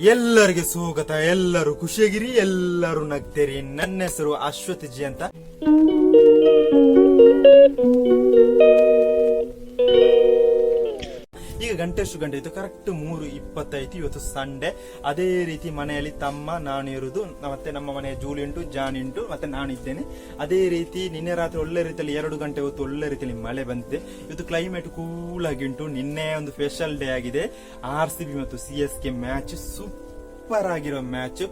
ಎಲ್ಲರಿಗೆ ಸ್ವಾಗತ ಎಲ್ಲರೂ ಖುಷಿಯಾಗಿರಿ ಎಲ್ಲರೂ ನಗ್ತೇರಿ. ನನ್ನ ಹೆಸರು ಅಶ್ವಥ್ ಜಿ ಅಂತ. ಈಗ ಗಂಟೆ ಇತ್ತು. ಕರೆಕ್ಟ್ ಮೂರು ಇಪ್ಪತ್ತೈತಿ ಇವತ್ತು ಸಂಡೆ ಅದೇ ರೀತಿ ಮನೆಯಲ್ಲಿ ತಮ್ಮ, ನಾನು ಇರುವುದು, ಮತ್ತೆ ನಮ್ಮ ಮನೆಯ ಜೂಲಿ ಉಂಟು, ಜಾನ್ ಉಂಟು, ಮತ್ತೆ ನಾನು ಇದ್ದೇನೆ. ಅದೇ ರೀತಿ ನಿನ್ನೆ ರಾತ್ರಿ ಒಳ್ಳೆ ರೀತಿಯಲ್ಲಿ, ಎರಡು ಗಂಟೆ ಹೊತ್ತು ಒಳ್ಳೆ ರೀತಿಯಲ್ಲಿ ಮಳೆ ಬಂದಿದೆ. ಇವತ್ತು ಕ್ಲೈಮೇಟ್ ಕೂಲ್ ಆಗಿ ಉಂಟು. ನಿನ್ನೆ ಒಂದು ಸ್ಪೆಷಲ್ ಡೇ ಆಗಿದೆ. ಆರ್ ಸಿ ಬಿ ಮತ್ತು C S K match super ಆಗಿರೋ ಮ್ಯಾಚ್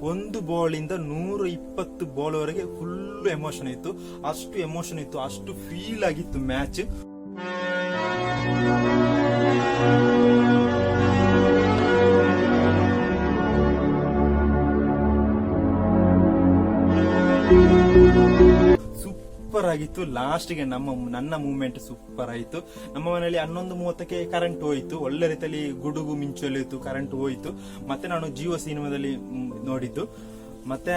ಒಂದು ಬಾಲಿಂದ ನೂರ ಇಪ್ಪತ್ತು ಬಾಲ್ ವರೆಗೆ ಫುಲ್ ಎಮೋಷನ್ ಇತ್ತು. ಅಷ್ಟು ಎಮೋಷನ್ ಇತ್ತು, ಅಷ್ಟು ಫೀಲ್ ಆಗಿತ್ತು ಮ್ಯಾಚ್ ಸೂಪರ್ ಆಗಿತ್ತು ಲಾಸ್ಟ್ಗೆ ನಮ್ಮ, ನನ್ನ ಮೂವ್ಮೆಂಟ್ ಸೂಪರ್ ಆಯಿತು. ನಮ್ಮ ಮನೆಯಲ್ಲಿ ಹನ್ನೊಂದು ಮೂವತ್ತಕ್ಕೆ ಕರೆಂಟ್ ಹೋಯಿತು. ಒಳ್ಳೆ ರೀತಿಯಲ್ಲಿ ಗುಡುಗು ಮಿಂಚೊಲಿಯಿತು ಕರೆಂಟ್ ಹೋಯಿತು. ಮತ್ತೆ ನಾನು ಜಿಯೋ ಸಿನಿಮಾದಲ್ಲಿ ನೋಡಿದ್ದು. ಮತ್ತೆ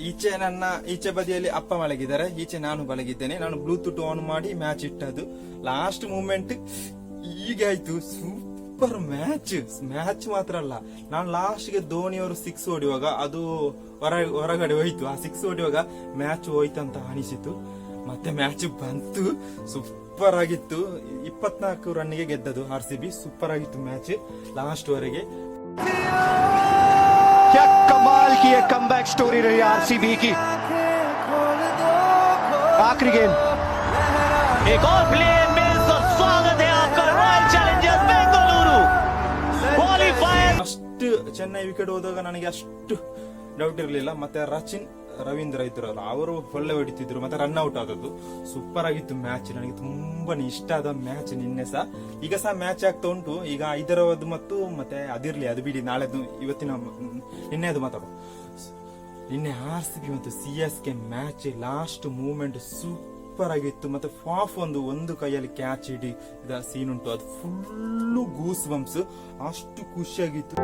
ಈಚೆ ನನ್ನ, ಈಚೆ ಬದಿಯಲ್ಲಿ ಅಪ್ಪ ಮಲಗಿದ್ದಾರೆ. ಈಚೆ ನಾನು ಮಲಗಿದ್ದೇನೆ. ನಾನು ಬ್ಲೂಟೂತ್ ಆನ್ ಮಾಡಿ ಮ್ಯಾಚ್ ಇಟ್ಟದ್ದು. ಲಾಸ್ಟ್ ಮೂಮೆಂಟ್ ಈಗ ಆಯ್ತು. ಸೂಪರ್ ಮ್ಯಾಚ್ ಮ್ಯಾಚ್ ಮಾತ್ರ ಅಲ್ಲ. ನಾನು ಲಾಸ್ಟ್ಗೆ ಧೋನಿಯವರು ಸಿಕ್ಸ್ ಹೊಡೆಯುವಾಗ ಅದು ಹೊರ, ಹೊರಗಡೆ ಹೋಯ್ತು. ಆ ಸಿಕ್ಸ್ ಓಡಿವಾಗ ಮ್ಯಾಚ್ ಹೋಯ್ತು ಅಂತ ಅನಿಸಿತು. ಮತ್ತೆ ಮ್ಯಾಚ್ ಬಂತು ಸೂಪರ್ ಆಗಿತ್ತು ಇಪ್ಪತ್ನಾಲ್ಕು ರನ್ಗೆ ಗೆದ್ದದು ಆರ್ ಸಿ ಬಿ ಸೂಪರ್ ಆಗಿತ್ತು ಮ್ಯಾಚ್ ಲಾಸ್ಟ್ ವರೆಗೆ क्या कमाल की एक कमबैक स्टोरी रही आरसीबी की आखिरी गेंद एक और प्ले मिस और स्वागत है आपका रॉयल चैलेंजर्स बेंगलुरु क्वालिफायर ಅಷ್ಟು ಚೆನ್ನೈ ವಿಕೆಟ್ ಹೋದಾಗ ನನಗೆ ಅಷ್ಟು ಡೌಟ್ ಇರಲಿಲ್ಲ ಮತ್ತೆ ರಚಿನ್ ರವೀಂದ್ರ ಇದ್ರಲ್ಲ, ಅವರು ಒಳ್ಳೆ ಹೊಡಿತಿದ್ರು, ಮತ್ತೆ ರನ್ ಔಟ್ ಆದದ್ದು. ಸೂಪರ್ ಆಗಿತ್ತು ಮ್ಯಾಚ್ ನನಗೆ ತುಂಬಾ ಇಷ್ಟ ಆದ ಮ್ಯಾಚ್ ನಿನ್ನೆ ಸಹ. ಈಗ ಸಹ ಮ್ಯಾಚ್ ಆಗ್ತಾ ಉಂಟು. ಈಗ ಐದರವದು ಮತ್ತು ಮತ್ತೆ ಅದಿರ್ಲಿ ಅದು ಬಿಡಿ, ನಾಳೆದು, ಇವತ್ತಿನ ನಿನ್ನೆ ಅದು ಮಾತಾಡೋದು ನಿನ್ನೆ ಆರ್ ಸಿ ಬಿ ಮತ್ತು C S K match last moment super ಆಗಿತ್ತು. ಮತ್ತೆ ಫಾಫ್ ಒಂದು ಒಂದು ಕೈಯಲ್ಲಿ ಕ್ಯಾಚ್ ಹಿಡಿ ಸೀನ್ ಉಂಟು. ಅದು ಫುಲ್ಲು ಗೂಸ್ ಬಂಪ್ಸ್ ಅಷ್ಟು ಖುಷಿಯಾಗಿತ್ತು.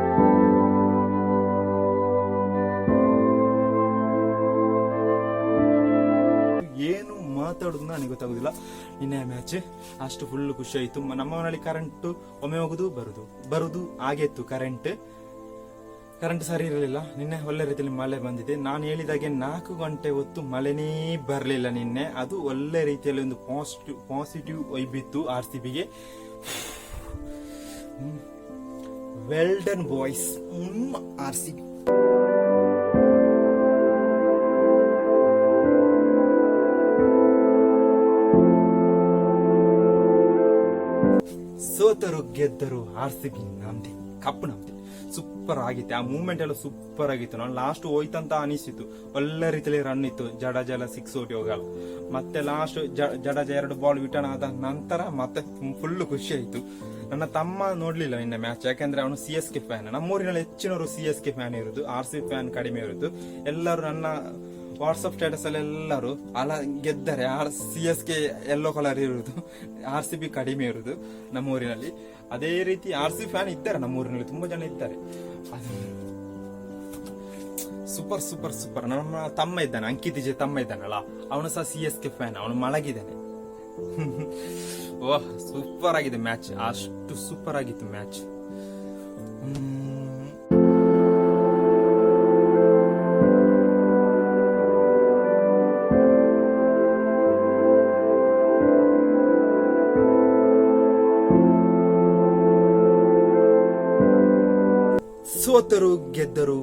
ಮಾತಾಡುದು ನನಗೆ ಗೊತ್ತಾಗೋದಿಲ್ಲ. ನಿನ್ನೆ ಮ್ಯಾಚ್ ಅಷ್ಟು ಫುಲ್ ಖುಷಿ ಆಯ್ತು ನಮ್ಮ ಮನೆಯಲ್ಲಿ ಕರೆಂಟ್ ಒಮ್ಮೆ ಹೋಗುದು, ಬರುದು. ಬರುದು ಆಗಿತ್ತು ಕರೆಂಟ್ ಕರೆಂಟ್ ಸರಿ ಇರಲಿಲ್ಲ. ನಿನ್ನೆ ಒಳ್ಳೆ ರೀತಿಯಲ್ಲಿ ಮಳೆ ಬಂದಿದೆ. ನಾನು ಹೇಳಿದಾಗೆ ನಾಲ್ಕು ಗಂಟೆ ಹೊತ್ತು ಮಳೆನೇ ಬರಲಿಲ್ಲ ನಿನ್ನೆ. ಅದು ಒಳ್ಳೆ ರೀತಿಯಲ್ಲಿ ಒಂದು ಪಾಸಿಟಿವ್ ಪಾಸಿಟಿವ್ ಒಯ್ಬಿತ್ತು ಆರ್ ಸಿ ಬಿಗೆ well done boys R C B ಸೋತರು ಗೆದ್ದರು ಆರ್ ಸಿ ಬಿ ಕಪ್ಪು ನಮ್ದೆ ಸೂಪರ್ ಆಗಿತ್ತು. ಆ ಮೂಮೆಂಟ್ ಎಲ್ಲ ಸೂಪರ್ ಆಗಿತ್ತು. ನಾನು ಲಾಸ್ಟ್ ಹೋಯ್ತಂತ ಅನಿಸಿತ್ತು ಒಳ್ಳೆ ರೀತಿಯಲ್ಲಿ ರನ್ ಇತ್ತು. ಜಡೇಜ ಎಲ್ಲ ಸಿಕ್ಸ್ ಓಟಿ ಹೋಗಲ್ಲ. ಮತ್ತೆ ಲಾಸ್ಟ್ ಜಡೇಜ ಎರಡು ಬಾಲ್ ವಿಟರ್ನ್ ಆದ ನಂತರ ಮತ್ತೆ ಫುಲ್ ಖುಷಿ ಆಯ್ತು. ನನ್ನ ತಮ್ಮ ನೋಡ್ಲಿಲ್ಲ ನಿನ್ನೆ ಮ್ಯಾಚ್ ಯಾಕಂದ್ರೆ ಅವನು ಸಿ ಎಸ್ ಕೆ ಫ್ಯಾನ್ ನಮ್ಮೂರಿನಲ್ಲಿ ಹೆಚ್ಚಿನವರು ಸಿ ಎಸ್ ಕೆ ಫ್ಯಾನ್ ಇರುದು. ಆರ್ ಸಿ ಫ್ಯಾನ್ ಕಡಿಮೆ ಇರುದು. ಎಲ್ಲರೂ ನನ್ನ ವಾಟ್ಸಪ್ ಸ್ಟೇಟಸ್ ಅಲ್ಲಿ ಎಲ್ಲರೂ ಅಲ ಗೆದ್ದರೆ R C S K yellow colour ಇರುವುದು ಆರ್ ಸಿ ಬಿ ಕಡಿಮೆ ಇರುವುದು ನಮ್ಮೂರಿನಲ್ಲಿ ಅದೇ ರೀತಿ ಆರ್ ಸಿ ಫ್ಯಾನ್ ಇದ್ದಾರೆ ನಮ್ಮ ಊರಿನಲ್ಲಿ, ತುಂಬಾ ಜನ ಇದ್ದಾರೆ. ಸೂಪರ್ ಸೂಪರ್ ಸೂಪರ್ ನಮ್ಮ ತಮ್ಮ ಇದ್ದಾನೆ, ಅಂಕಿತ್ ಜೆ ತಮ್ಮ ಇದ್ದಾನಲ್ಲ, ಅವನು ಸಹ ಸಿ ಎಸ್ ಕೆ ಫ್ಯಾನ್ ಅವನು ಮಲಗಿದ್ದಾನೆ. ಓಹ್ ಸೂಪರ್ ಆಗಿದೆ ಮ್ಯಾಚ್ ಅಷ್ಟು ಸೂಪರ್ ಆಗಿತ್ತು ಮ್ಯಾಚ್ ಸೋತರು ಗೆದ್ದರು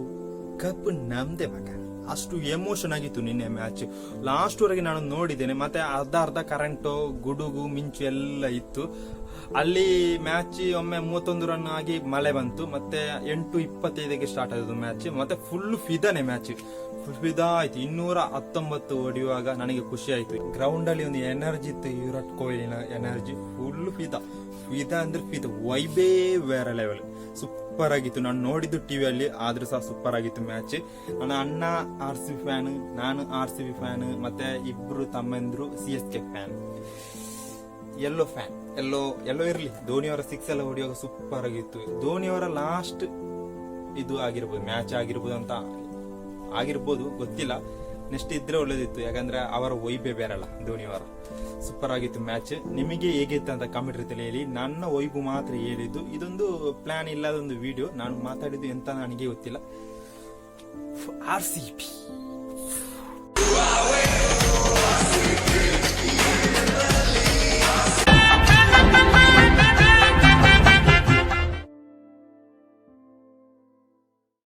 ಕಪ್ ನಮ್ದೆ ಮಗ. ಅಷ್ಟು ಎಮೋಷನ್ ಆಗಿತ್ತು ನಿನ್ನೆ ಮ್ಯಾಚ್ ಲಾಸ್ಟ್ ವರೆಗೆ ನಾನು ನೋಡಿದ್ದೇನೆ, ಮತ್ತೆ ಅರ್ಧ ಅರ್ಧ ಕರೆಂಟ್ ಗುಡುಗು, ಮಿಂಚು ಎಲ್ಲ ಇತ್ತು. ಅಲ್ಲಿ ಮ್ಯಾಚ್ ಒಮ್ಮೆ ಮೂವತ್ತೊಂದು ರನ್ ಆಗಿ ಮಳೆ ಬಂತು, ಮತ್ತೆ ಎಂಟು ಇಪ್ಪತ್ತೈದಕ್ಕೆ ಸ್ಟಾರ್ಟ್ ಆಯಿತು ಮ್ಯಾಚ್ ಮತ್ತೆ ಫುಲ್ ಫಿದಾನೆ ಮ್ಯಾಚ್ ಫುಲ್ ಫಿದಾ ಆಯ್ತು. ಇನ್ನೂರ ಹತ್ತೊಂಬತ್ತು ಹೊಡೆಯುವಾಗ ನನಗೆ ಖುಷಿ ಆಯ್ತು. ಗ್ರೌಂಡ್ ಅಲ್ಲಿ ಒಂದು ಎನರ್ಜಿ ಇತ್ತು, ವಿರಾಟ್ ಕೊಹ್ಲಿನ ಎನರ್ಜಿ ಫುಲ್ ಫಿದಾ. ಫಿದಾ ಅಂದ್ರೆ ಫಿದಾ. ವೈಬೇ ಬೇರೆ ಲೆವೆಲ್ ಸೂಪರ್ ಆಗಿತ್ತು. ನಾನು ನೋಡಿದ್ದು ಟಿವಿಯಲ್ಲಿ ಆದ್ರೂ ಸಹ ಸೂಪರ್ ಆಗಿತ್ತು ಮ್ಯಾಚ್ ನನ್ನ ಅಣ್ಣ ಆರ್ ಸಿ ಬಿ ಫ್ಯಾನ್ ನಾನು ಆರ್ ಸಿ ಬಿ ಫ್ಯಾನ್ ಮತ್ತೆ ಇಬ್ರು ತಮ್ಮಂದ್ರು C S K fan yellow fan yellow yellow ಇರ್ಲಿ. ಧೋನಿಯವರ ಸಿಕ್ಸ್ ಎಲ್ಲ ಹೊಡೆಯುವಾಗ ಸೂಪರ್ ಆಗಿತ್ತು. ಧೋನಿಯವರ ಲಾಸ್ಟ್ ಇದು ಆಗಿರ್ಬೋದು ಮ್ಯಾಚ್ ಆಗಿರ್ಬೋದು ಅಂತ ಆಗಿರ್ಬೋದು, ಗೊತ್ತಿಲ್ಲ. ನೆಕ್ಸ್ಟ್ ಇದ್ರೆ ಒಳ್ಳೇದಿತ್ತು. ಯಾಕಂದ್ರೆ ಅವರ ವೈಬೆ ಬೇರಲ್ಲ ಧೋನಿಯವರ. ಸೂಪರ್ ಆಗಿತ್ತು ಮ್ಯಾಚ್ ನಿಮಗೆ ಹೇಗಿತ್ತು ಅಂತ ಕಾಮೆಂಟ್ ರೀತಿಯಲ್ಲಿ ಹೇಳಿ. ನನ್ನ ವೈಬು ಮಾತ್ರ ಹೇಳಿದ್ದು. ಇದೊಂದು ಪ್ಲಾನ್ ಇಲ್ಲದ ಒಂದು ವಿಡಿಯೋ ನಾನು ಮಾತಾಡಿದ್ದು ಎಂತ ನನಗೆ ಗೊತ್ತಿಲ್ಲ. R C P